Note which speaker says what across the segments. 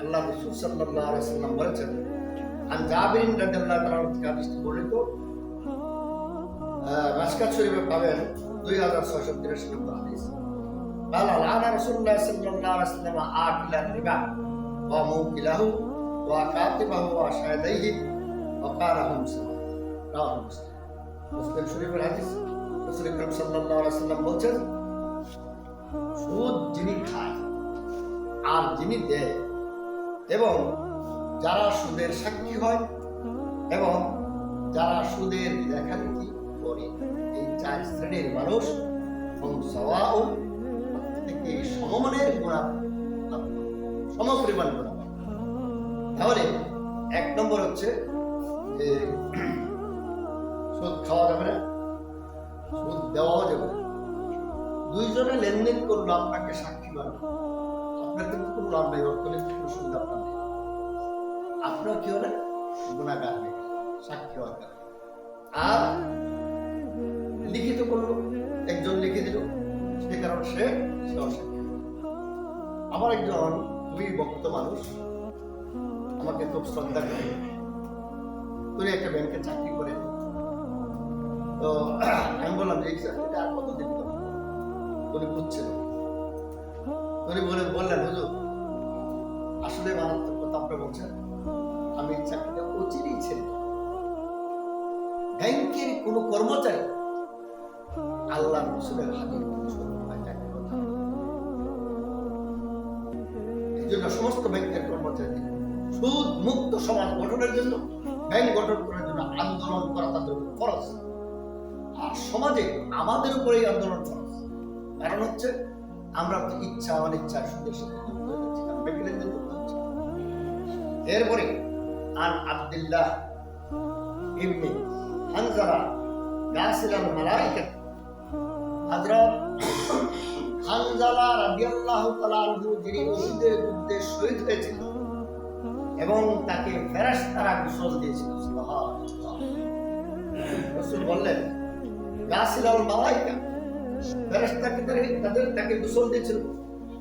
Speaker 1: আল্লাহ রসুল সাল্লাল্লাহু আলাইহি সাল্লাম বলেছেন আন জাবির রাদিয়াল্লাহু তাআলা থেকে হাদিসটি বর্ণিত আহ, মাসকাত শরীফে পাবেন দুই হাজার ছয়শো তিরাশি নম্বর হাদিস قال لعن رسول الله صلى الله عليه وسلم آكل الربا وموكله وكاتبه وشاهديه وقال هم سواء رواه مسلم মুসলিম শরীফের হাদিস রাসূল আকরাম সাল্লাল্লাহু আলাইহি সাল্লাম বলছেন সুদ যিনি খায় আর যিনি দেয় এবং যারা সুদের সাক্ষী হয় এবং যারা সুদের লেখালেখি করে, এই চার শ্রেণির মানুষ সওয়াও থেকে সমমানের গুণা সম পরিমাণ গুণা তাহলে এক নম্বর হচ্ছে যে সুদ খাওয়া যাবে না, সুদ দেওয়াও যাবে না। দুইজনে লেনদেন করল আপনাকে সাক্ষী বানানো লাভ নেই অর্থনৈতিক কোনো সুবিধা আপনার নেই। আপনার কি হলেন গুণাগার নেই সাক্ষী হওয়ার আর লিখিত করল একজন লিখে দিল, সে কারণে সে আমার একজন খুবই ভক্ত মানুষ, আমাকে খুব শ্রদ্ধা করে। তুমি একটা ব্যাংকে চাকরি করে। তো আমি বললাম যে আর কতদিন করব? উনি বুঝছিল উনি বলে, বললেন, হুজুর আসলে মারাত্মক কথা বলছেন, আমি চাকরিটা অচিরেই ছেড়ে ব্যাংকের কোন কর্মচারী আল্লাহ রসুলের হাতে জন্য সমস্ত ব্যাংকের কর্মচারী সুদ মুক্ত সমাজ গঠনের জন্য, ব্যাংক গঠন করার জন্য আন্দোলন করা তাদের আর সমাজে আমাদের উপরে আন্দোলন খরচ কারণ হচ্ছে, আমরা ইচ্ছা, অনিচ্ছা, সুদের সাথে এরপরে আন আব্দুল্লাহ ইবনে হানজারা গাসিল আল মালাইকা। হযরত হানজালা রাদিয়াল্লাহু যিনি যুদ্ধে শহীদ হয়েছিলেন এবং তাকে ফেরেশতারা গোসল দিয়েছিল। সুবহানাল্লাহ। রাসূল বললেন গাসিল আল মালাইকা ফেরেশতা কি তাদের তাকে গোসল দিয়েছিল।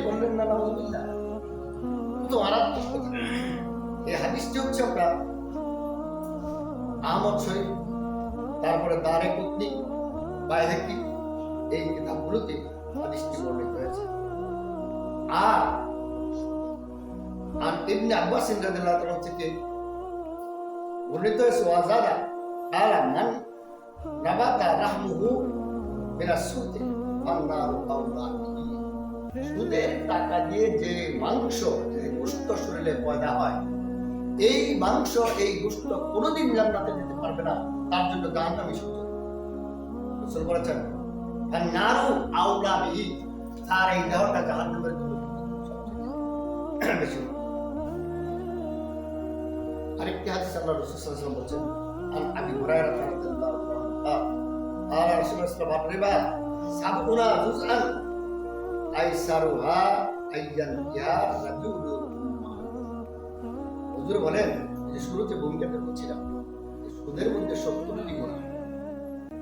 Speaker 1: বললেন না নাউজুবিল্লাহ এই হাদিসটি হচ্ছে আমরা আহমদ শরীফ তারপরে দারে কুতনি বাইহাকি এই কিতাবগুলোতে হাদিসটি বর্ণিত হয়েছে আর আর আব্বাস থেকে বর্ণিত হয়েছে ওয়াজাদা মান মিনা দুধের টাকা দিয়ে যে মাংস যে শরীরে পয়দা হয় এই মাংস এই গুস্ত কোনোদিন জান্নাতে যেতে পারবে না তার জন্য গান আমি শুনতে আর নারু আউলা বিহি তার এই দেহটা জাহান্নামের আরেকটি হাদিস আল্লাহ বলছেন আর আমি আর রসুল ইসলাম বা সাবুনা বলেন শুরুতে ভূমিকাটা বলছিলাম সুদের মধ্যে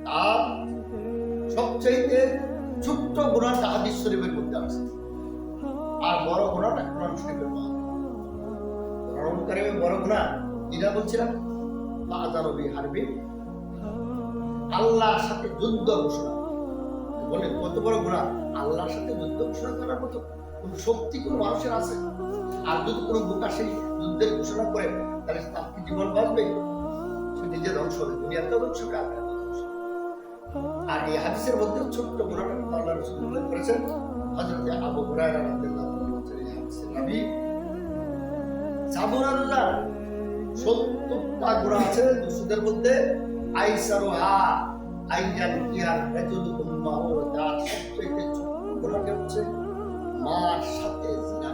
Speaker 1: তার ছোট্ট গুণাটা শরীফের মধ্যে আর বড় গুণাটা কোরআন শরীফের মধ্যে বড় গুণা যেটা বলছিলাম? আল্লাহর সাথে যুদ্ধ ঘোষণা। বলে কত বড় গুণা আল্লাহর সাথে যুদ্ধ ঘোষণা করার মতো কোন শক্তি কোন মানুষের আছে? আর যদি কোনো বোকা সেই যুদ্ধের ঘোষণা করে, তাহলে তার কি জীবন বাঁচবে? সে নিজে ধ্বংস হবে, দুনিয়াতেও ধ্বংস আর এই হাদিসের মধ্যে ছোট্ট গুণাটা আল্লাহ রসুল উল্লেখ করেছেন। হযরত আবু আছে সুদের মধ্যে। আইয়ান কিয়ার রাজুল উম্মাহু তার সবচেয়ে গুণাটা হচ্ছে মার সাথে জিনা